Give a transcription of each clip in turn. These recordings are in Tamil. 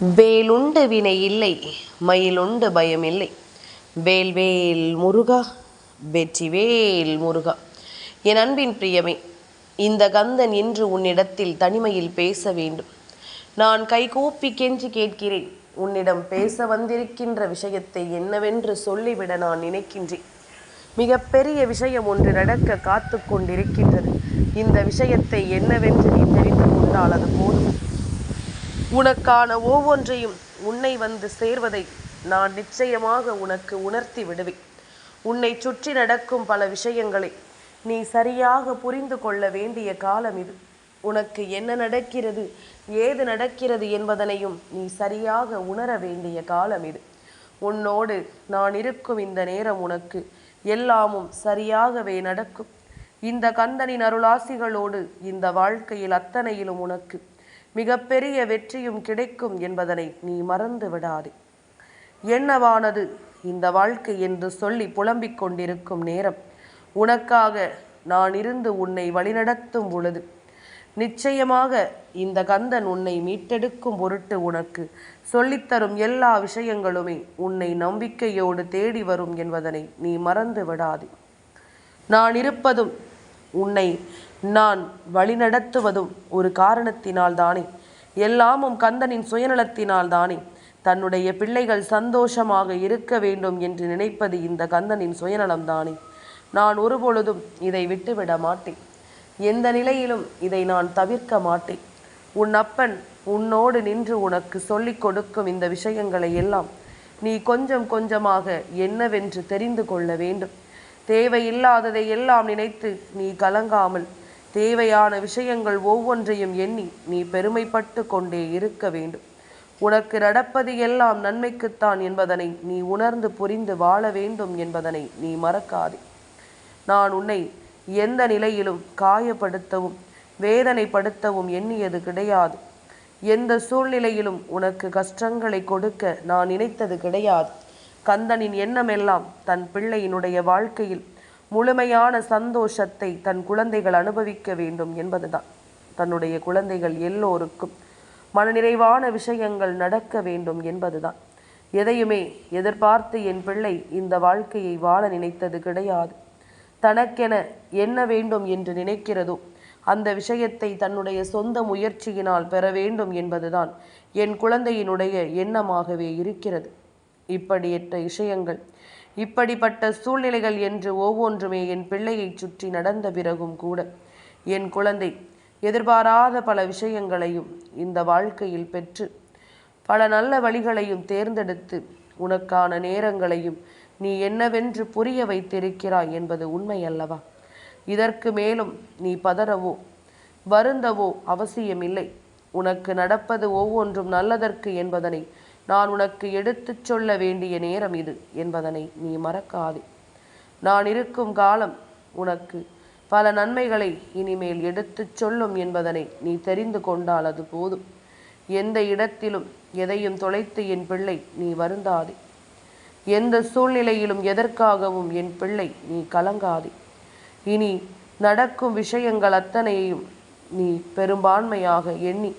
வேலுண்டு வினை இல்லை மயிலுண்டு பயம் இல்லை. வேல் வேல் முருகா வெற்றி வேல் முருகா. என் அன்பின் பிரியமே இந்த கந்தன் இன்று உன்னிடத்தில் தனிமையில் பேச வேண்டும். நான் கைகூப்பி கெஞ்சி கேட்கிறேன் உன்னிடம் பேச வந்திருக்கின்ற விஷயத்தை என்னவென்று சொல்லிவிட நான் நினைக்கின்றேன். மிகப்பெரிய விஷயம் ஒன்று நடக்க காத்து கொண்டிருக்கின்றது. இந்த விஷயத்தை என்னவென்று நீ தெரிந்து கொண்டால் அது போதும். உனக்கான ஒவ்வொன்றையும் உன்னை வந்து சேர்வதை நான் நிச்சயமாக உனக்கு உணர்த்தி விடுவேன். உன்னை சுற்றி நடக்கும் பல விஷயங்களை நீ சரியாக புரிந்து கொள்ள வேண்டிய காலம் இது. உனக்கு என்ன நடக்கிறது ஏது நடக்கிறது என்பதனையும் நீ சரியாக உணர வேண்டிய காலம் இது. உன்னோடு நான் இருக்கும் இந்த நேரம் உனக்கு எல்லாமும் சரியாகவே நடக்கும். இந்த கந்தனின் அருளாசிகளோடு இந்த வாழ்க்கையில் அத்தனையிலும் உனக்கு மிகப்பெரிய வெற்றியும் கிடைக்கும் என்பதனை நீ மறந்து விடாதே என்னவானது? இந்த வாழ்க்கை என்று சொல்லி புலம்பிக் கொண்டிருக்கும் நேரம். உனக்காக நான் இருந்து உன்னை வழிநடத்தும் பொழுது. நிச்சயமாக இந்த கந்தன் உன்னை மீட்டெடுக்கும் பொருட்டு உனக்கு சொல்லித்தரும் எல்லா விஷயங்களுமே உன்னை நம்பிக்கையோடு தேடி வரும் என்பதனை நீ மறந்து விடாதே நான் இருப்பதும் உன்னை நான் வழிநடத்துவதும் ஒரு காரணத்தினால் தானே எல்லாமும் கந்தனின் சுயநலத்தினால் தானே தன்னுடைய பிள்ளைகள் சந்தோஷமாக இருக்க வேண்டும் என்று நினைப்பது இந்த கந்தனின் சுயநலம்தானே. நான் ஒருபொழுதும் இதை விட்டுவிட மாட்டேன். எந்த நிலையிலும் இதை நான் தவிர்க்க மாட்டேன். உன் அப்பன் உன்னோடு நின்று உனக்கு சொல்லிக் கொடுக்கும் இந்த விஷயங்களை எல்லாம் நீ கொஞ்சம் கொஞ்சமாக என்னவென்று தெரிந்து கொள்ள வேண்டும். தேவையில்லாததை எல்லாம் நினைத்து நீ கலங்காமல் தேவையான விஷயங்கள் ஒவ்வொன்றையும் எண்ணி நீ பெருமைப்பட்டு கொண்டே இருக்க வேண்டும். உனக்கு நடப்பது எல்லாம் நன்மைக்குத்தான் என்பதனை நீ உணர்ந்து புரிந்து வாழ வேண்டும் என்பதனை நீ மறக்காதே. நான் உன்னை எந்த நிலையிலும் காயப்படுத்தவும் வேதனைப்படுத்தவும் எண்ணியது கிடையாது. எந்த சூழ்நிலையிலும் உனக்கு கஷ்டங்களை கொடுக்க நான் நினைத்தது கிடையாது. கந்தனின் எண்ணமெல்லாம் தன் பிள்ளையினுடைய வாழ்க்கையில் முழுமையான சந்தோஷத்தை தன் குழந்தைகள் அனுபவிக்க வேண்டும் என்பதுதான். தன்னுடைய குழந்தைகள் எல்லோருக்கும் மனநிறைவான விஷயங்கள் நடக்க வேண்டும் என்பதுதான். எதையுமே எதிர்பார்த்து என் பிள்ளை இந்த வாழ்க்கையை வாழ நினைத்தது கிடையாது. தனக்கென என்ன வேண்டும் என்று நினைக்கிறதோ அந்த விஷயத்தை தன்னுடைய சொந்த முயற்சியினால் பெற வேண்டும் என்பதுதான் என் குழந்தையினுடைய எண்ணமாகவே இருக்கிறது. இப்படியற்ற விஷயங்கள் இப்படிப்பட்ட சூழ்நிலைகள் என்று ஒவ்வொன்றுமே என் பிள்ளையைச் சுற்றி நடந்த பிறகும் கூட என் குழந்தை எதிர்பாராத பல விஷயங்களையும் இந்த வாழ்க்கையில் பெற்று பல நல்ல வழிகளையும் தேர்ந்தெடுத்து உனக்கான நேரங்களையும் நீ என்னவென்று புரிய வைத்திருக்கிறாய் என்பது உண்மை அல்லவா இதற்கு மேலும் நீ பதறவோ வருந்தவோ அவசியமில்லை. உனக்கு நடப்பது ஒவ்வொன்றும் நல்லதற்கு என்பதனை நான் உனக்கு எடுத்துச் சொல்ல வேண்டிய நேரம் இது என்பதனை நீ மறக்காதே. நான் இருக்கும் காலம் உனக்கு பல நன்மைகளை இனிமேல் எடுத்துச் சொல்லும் என்பதனை நீ தெரிந்து கொண்டால் அது போதும். எந்த இடத்திலும் எதையும் தொலைத்து என் பிள்ளை நீ வருந்தாதே. எந்த சூழ்நிலையிலும் எதற்காகவும் என் பிள்ளை நீ கலங்காதே. இனி நடக்கும் விஷயங்கள் அத்தனையையும் நீ பெரும்பான்மையாக எண்ணி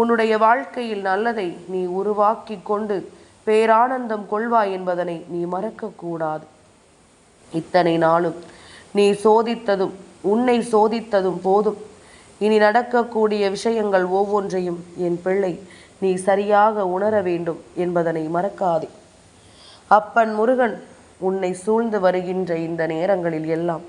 உன்னுடைய வாழ்க்கையில் நல்லதை நீ உருவாக்கி கொண்டு பேரானந்தம் கொள்வாய் என்பதனை நீ மறக்கக்கூடாது. இத்தனை நாளும் நீ சோதித்ததும் உன்னை சோதித்ததும் போதும். இனி நடக்கக்கூடிய விஷயங்கள் ஒவ்வொன்றையும் என் பிள்ளை நீ சரியாக உணர வேண்டும் என்பதனை மறக்காதே. அப்பன் முருகன் உன்னை சூழ்ந்து வருகின்ற இந்த நேரங்களில் எல்லாம்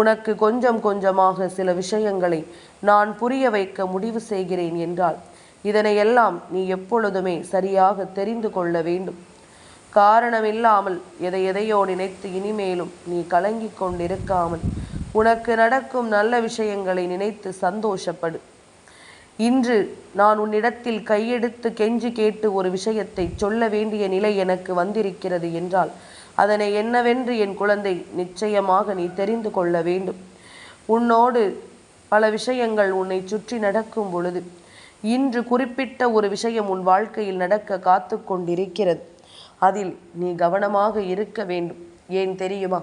உனக்கு கொஞ்சம் கொஞ்சமாக சில விஷயங்களை நான் புரிய வைக்க முடிவு செய்கிறேன் என்றால் இதனையெல்லாம் நீ எப்பொழுதுமே சரியாக தெரிந்து கொள்ள வேண்டும். காரணமில்லாமல் எதை எதையோ நினைத்து இனிமேலும் நீ கலங்கிக் கொண்டிருக்காமல் உனக்கு நடக்கும் நல்ல விஷயங்களை நினைத்து சந்தோஷப்படு. இன்று நான் உன்னிடத்தில் கையெடுத்து கெஞ்சி கேட்டு ஒரு விஷயத்தை சொல்ல வேண்டிய நிலை எனக்கு வந்திருக்கிறது என்றால் அதனை என்னவென்று என் குழந்தை நிச்சயமாக நீ தெரிந்து கொள்ள வேண்டும். உன்னோடு பல விஷயங்கள் உன்னை சுற்றி நடக்கும் பொழுது இன்று குறிப்பிட்ட ஒரு விஷயம் உன் வாழ்க்கையில் நடக்க காத்து கொண்டிருக்கிறது அதில் நீ கவனமாக இருக்க வேண்டும். ஏன் தெரியுமா?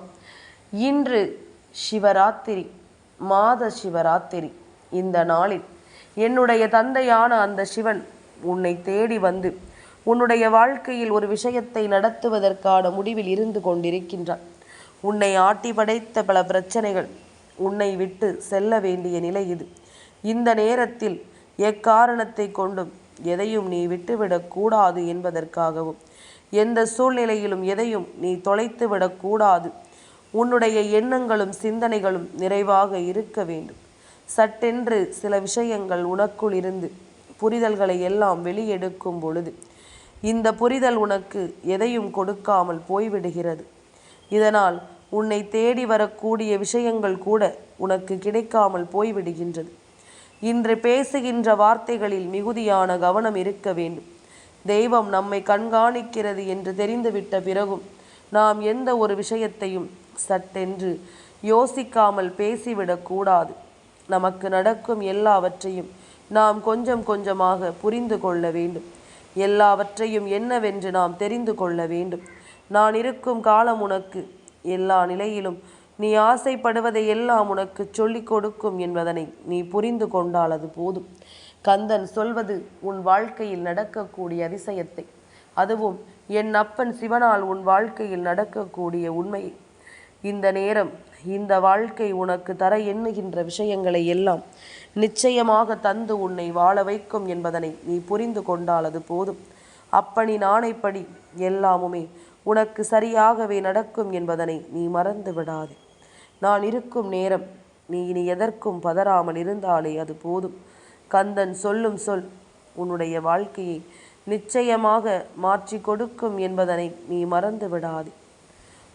இன்று சிவராத்திரி மாத சிவராத்திரி. இந்த நாளில் என்னுடைய தந்தையான அந்த சிவன் உன்னை தேடி வந்து உன்னுடைய வாழ்க்கையில் ஒரு விஷயத்தை நடத்துவதற்கான முடிவில் இருந்து கொண்டிருக்கின்றான். உன்னை ஆட்டி படைத்த பல பிரச்சனைகள் உன்னை விட்டு செல்ல வேண்டிய நிலை இது. இந்த நேரத்தில் எக்காரணத்தை கொண்டும் எதையும் நீ விட்டுவிடக்கூடாது என்பதற்காகவும் எந்த சூழ்நிலையிலும் எதையும் நீ தொலைத்து விடக்கூடாது உன்னுடைய எண்ணங்களும் சிந்தனைகளும் நிறைவாக இருக்க வேண்டும். சட்டென்று சில விஷயங்கள் உனக்குள் இருந்து புரிதல்களை எல்லாம் வெளியெடுக்கும் பொழுது இந்த புரிதல் உனக்கு எதையும் கொடுக்காமல் போய்விடுகிறது. இதனால் உன்னை தேடி வரக்கூடிய விஷயங்கள் கூட உனக்கு கிடைக்காமல் போய்விடுகின்றது. இன்று பேசுகின்ற வார்த்தைகளில் மிகுதியான கவனம் இருக்க வேண்டும். தெய்வம் நம்மை கண்காணிக்கிறது என்று தெரிந்துவிட்ட பிறகும் நாம் எந்த ஒரு விஷயத்தையும் சட்டென்று யோசிக்காமல் பேசிவிடக்கூடாது நமக்கு நடக்கும் எல்லாவற்றையும் நாம் கொஞ்சம் கொஞ்சமாக புரிந்து கொள்ள வேண்டும். எல்லாவற்றையும் என்னவென்று நாம் தெரிந்து கொள்ள வேண்டும். நான் இருக்கும் காலம் உனக்கு எல்லா நிலையிலும் நீ ஆசைப்படுவதை எல்லாம் உனக்கு சொல்லிக் கொடுக்கும் என்பதனை நீ புரிந்து கொண்டால் அது போதும். கந்தன் சொல்வது உன் வாழ்க்கையில் நடக்கக்கூடிய அதிசயத்தை. அதுவும் என் அப்பன் சிவனால் உன் வாழ்க்கையில் நடக்கக்கூடிய உண்மையை. இந்த நேரம் இந்த வாழ்க்கை உனக்கு தர எண்ணுகின்ற விஷயங்களை எல்லாம் நிச்சயமாக தந்து உன்னை வாழ வைக்கும் என்பதனை நீ புரிந்து கொண்டால் அது போதும். அப்பனின் ஆணைப்படி எல்லாமுமே உனக்கு சரியாகவே நடக்கும் என்பதனை நீ மறந்து விடாதே. நான் இருக்கும் நேரம் நீ இனி எதற்கும் பதறாமல் இருந்தாலே அது போதும். கந்தன் சொல்லும் சொல் உன்னுடைய வாழ்க்கையை நிச்சயமாக மாற்றி கொடுக்கும் என்பதனை நீ மறந்து விடாதே.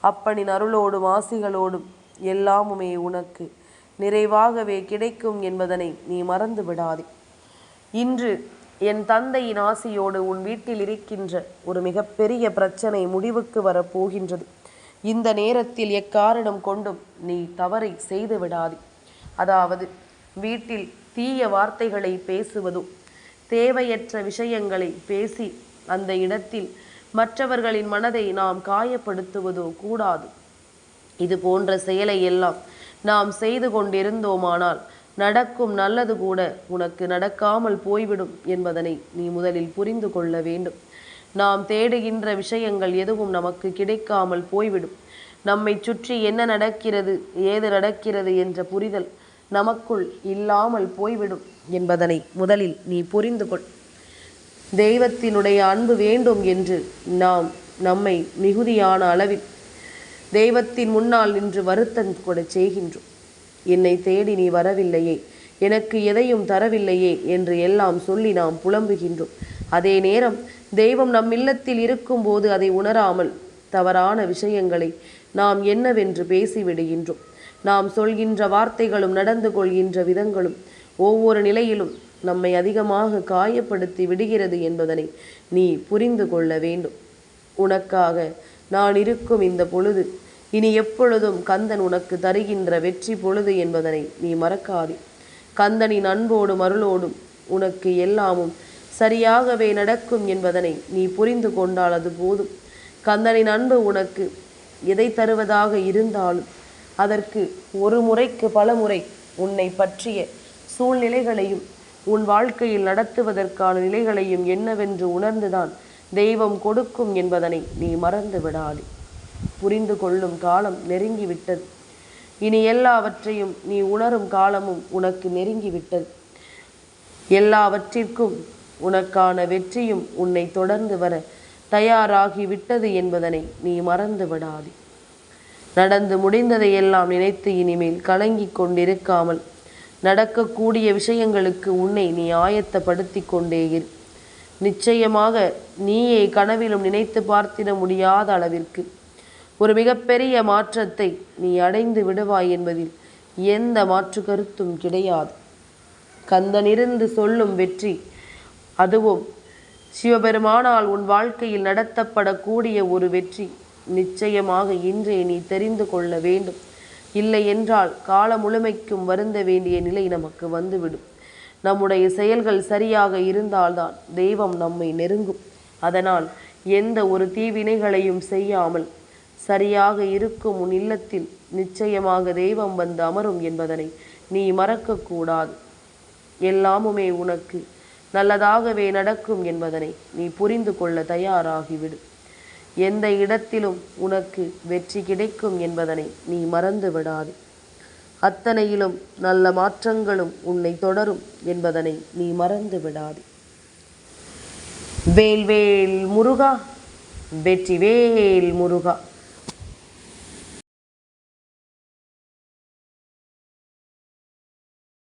அப்பனின் அருளோடும் ஆசிகளோடும் எல்லாமுமே உனக்கு நிறைவாகவே கிடைக்கும் என்பதனை நீ மறந்து விடாதே. இன்று என் தந்தையின் ஆசியோடு உன் வீட்டில் இருக்கின்ற ஒரு மிகப்பெரிய பிரச்சனை முடிவுக்கு வரப்போகின்றது இந்த நேரத்தில் எக்காரணம் கொண்டும் நீ தவறை செய்து விடாதே. அதாவது வீட்டில் தீய வார்த்தைகளை பேசுவதும் தேவையற்ற விஷயங்களை பேசி அந்த இடத்தில் மற்றவர்களின் மனதை நாம் காயப்படுத்துவதோ கூடாது. இது போன்ற செயலை எல்லாம் நாம் செய்து கொண்டிருந்தோமானால் நடக்கும் நல்லது கூட உனக்கு நடக்காமல் போய்விடும் என்பதனை நீ முதலில் புரிந்து கொள்ள வேண்டும். நாம் தேடுகின்ற விஷயங்கள் எதுவும் நமக்கு கிடைக்காமல் போய்விடும். நம்மை சுற்றி என்ன நடக்கிறது ஏது நடக்கிறது என்ற புரிதல் நமக்குள் இல்லாமல் போய்விடும் என்பதனை முதலில் நீ புரிந்து கொள். தெய்வத்தினுடைய அன்பு வேண்டும் என்று நாம் நம்மை மிகுதியான அளவில் தெய்வத்தின் முன்னால் நின்று வருத்தம் கூட செய்கின்றோம். என்னை தேடி நீ வரவில்லையே. எனக்கு எதையும் தரவில்லையே என்று எல்லாம் சொல்லி நாம் புலம்புகின்றோம். அதே நேரம் தெய்வம் நம் இல்லத்தில் இருக்கும்போது அதை உணராமல் தவறான விஷயங்களை நாம் என்னவென்று பேசிவிடுகின்றோம். நாம் சொல்கின்ற வார்த்தைகளும் நடந்து கொள்கின்ற விதங்களும் ஒவ்வொரு நிலையிலும் நம்மை அதிகமாக காயப்படுத்தி விடுகிறது என்பதனை நீ புரிந்து கொள்ள வேண்டும். உனக்காக நான் இருக்கும் இந்த பொழுது இனி எப்பொழுதும் கந்தன் உனக்கு தருகின்ற வெற்றி பொழுது என்பதனை நீ மறக்காதே. கந்தனின் அன்போடும் அருளோடும் உனக்கு எல்லாமும் சரியாகவே நடக்கும் என்பதனை நீ புரிந்து கொண்டால் அது போதும். கந்தனின் அன்பு உனக்கு எதை தருவதாக இருந்தாலும் அதற்கு ஒரு முறைக்கு பல முறை உன்னை பற்றிய சூழ்நிலைகளையும் உன் வாழ்க்கையில் நடத்துவதற்கான நிலைகளையும் என்னவென்று உணர்ந்துதான் தெய்வம் கொடுக்கும் என்பதனை நீ மறந்து விடாதே. புரிந்து கொள்ளும் காலம் நெருங்கிவிட்டது. இனி எல்லாவற்றையும் நீ உணரும் காலமும் உனக்கு நெருங்கிவிட்டது. எல்லாவற்றிற்கும் உனக்கான வெற்றியும் உன்னை தொடர்ந்து வர தயாராகி விட்டது என்பதனை நீ மறந்து விடாதே. நடந்து முடிந்ததையெல்லாம் நினைத்து இனிமேல் கலங்கி கொண்டிருக்காமல் நடக்கக்கூடிய விஷயங்களுக்கு உன்னை நீ ஆயத்தப்படுத்தி கொண்டே இரு. நிச்சயமாக நீயே கனவிலும் நினைத்து பார்த்திட முடியாத அளவிற்கு ஒரு மிகப்பெரிய மாற்றத்தை நீ அடைந்து விடுவாய் என்பதில் எந்த மாற்று கருத்தும் கிடையாது. கந்தனிருந்து சொல்லும் வெற்றி அதுவும் சிவபெருமானால் உன் வாழ்க்கையில் நடத்தப்படக்கூடிய ஒரு வெற்றி. நிச்சயமாக இன்றே நீ தெரிந்து கொள்ள வேண்டும். இல்லை என்றால் கால முழுமைக்கும் வருந்த வேண்டிய நிலை நமக்கு வந்துவிடும். நம்முடைய செயல்கள் சரியாக இருந்தால்தான் தெய்வம் நம்மை நெருங்கும். அதனால் எந்த ஒரு தீவினைகளையும் செய்யாமல் சரியாக இருக்கும் உன் இல்லத்தில் நிச்சயமாக தெய்வம் வந்து அமரும் என்பதனை நீ மறக்கக்கூடாது. எல்லாமுமே உனக்கு நல்லதாகவே நடக்கும் என்பதனை நீ புரிந்து கொள்ள தயாராகிவிடு. எந்த இடத்திலும் உனக்கு வெற்றி கிடைக்கும் என்பதனை நீ மறந்து விடாது. அத்தனையிலும் நல்ல மாற்றங்களும் உன்னை தொடரும் என்பதனை நீ மறந்து விடாது. வேல்வேல் முருகா வெற்றிவேல் முருகா.